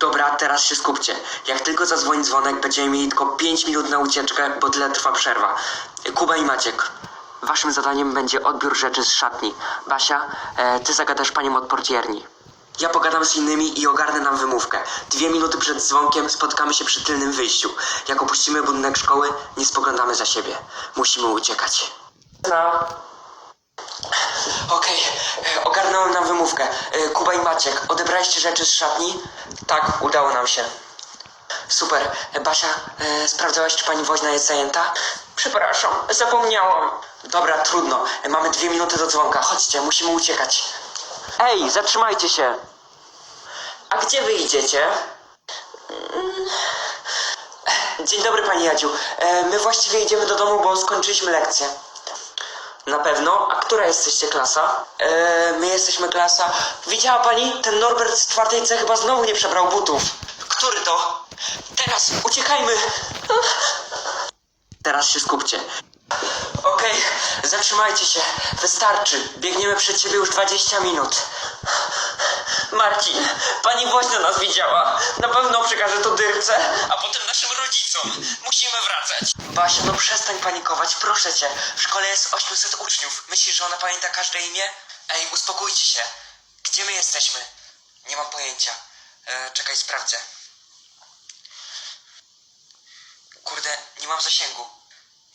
Dobra, teraz się skupcie. Jak tylko zadzwoni dzwonek, będziemy mieli tylko 5 minut na ucieczkę, bo tyle trwa przerwa. Kuba i Maciek. Waszym zadaniem będzie odbiór rzeczy z szatni. Basia, e, ty zagadasz panią od portierni. Ja pogadam z innymi i ogarnę nam wymówkę. Dwie minuty przed dzwonkiem spotkamy się przy tylnym wyjściu. Jak opuścimy budynek szkoły, nie spoglądamy za siebie. Musimy uciekać. No. Okej, e, ogarnąłem nam wymówkę. E, Kuba i Maciek, odebraliście rzeczy z szatni? Tak, udało nam się. Super. E, Basia, e, sprawdzałaś, czy pani woźna jest zajęta? Przepraszam, zapomniałam. Dobra, trudno. E, mamy dwie minuty do dzwonka. Chodźcie, musimy uciekać. Ej, zatrzymajcie się. A gdzie wy idziecie? Mm. Dzień dobry, pani Jadziu. E, my właściwie idziemy do domu, bo skończyliśmy lekcję. Na pewno. A która jesteście klasa? E, my jesteśmy klasa. Widziała pani? Ten Norbert z czwartej C chyba znowu nie przebrał butów. Który to? Teraz uciekajmy. Teraz się skupcie. Okej, zatrzymajcie się. Wystarczy. Biegniemy przed siebie już 20 minut. Marcin, pani woźna nas widziała. Na pewno przekaże to dyrce, a potem naszym rodzicom. Musimy wracać. Basia, no przestań panikować, proszę cię. W szkole jest 800 uczniów. Myślisz, że ona pamięta każde imię? Ej, uspokójcie się. Gdzie my jesteśmy? Nie mam pojęcia. E, czekaj, sprawdzę. Kurde, nie mam zasięgu.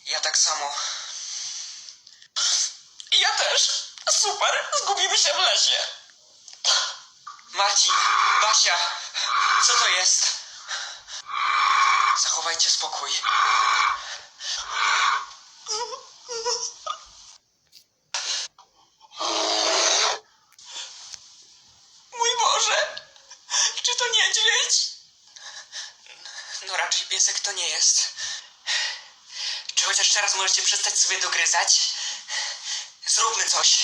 Ja tak samo. Ja też. Super, zgubimy się w lesie. Marcin, Basia, co to jest? Zachowajcie spokój. Mój Boże! Czy to niedźwiedź? No raczej piesek to nie jest. Czy chociaż teraz możecie przestać sobie dogryzać? Zróbmy coś.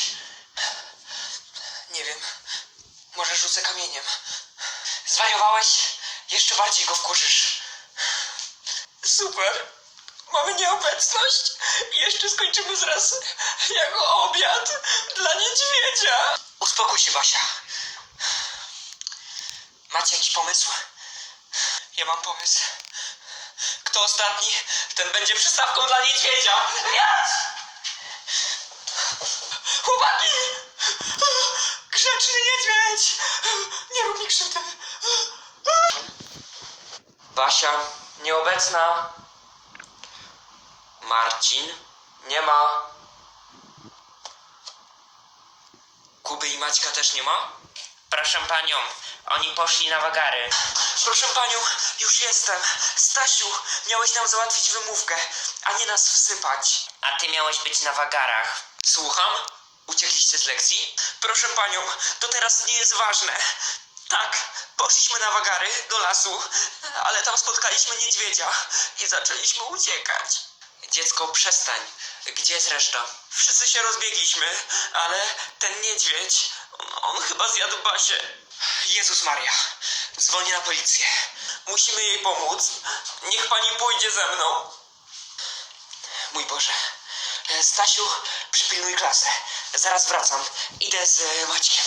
Nie wiem. Może rzucę kamieniem. Zwariowałeś? Jeszcze bardziej go wkurzysz. Super. Mamy nieobecność. I jeszcze skończymy zaraz jako obiad dla niedźwiedzia. Uspokój się, Basia. Macie jakiś pomysł? Ja mam pomysł. Kto ostatni, ten będzie przystawką dla niedźwiedzia. Jest! Chłopaki! Grzeczny niedźwiedź! Nie rób mi krzywdy. Basia, nieobecna. Marcin, nie ma. Kuby i Maćka też nie ma? Proszę panią, oni poszli na wagary. Proszę panią, już jestem. Stasiu, miałeś nam załatwić wymówkę, a nie nas wsypać. A ty miałeś być na wagarach. Słucham? Uciekliście z lekcji? Proszę panią, to teraz nie jest ważne. Tak, poszliśmy na wagary do lasu, ale tam spotkaliśmy niedźwiedzia i zaczęliśmy uciekać. Dziecko, przestań. Gdzie jest reszta? Wszyscy się rozbiegliśmy, ale ten niedźwiedź, on, chyba zjadł Basię. Jezus Maria, dzwonię na policję. Musimy jej pomóc. Niech pani pójdzie ze mną. Mój Boże. Stasiu, przypilnuj klasę. Zaraz wracam. Idę z e, Maćkiem.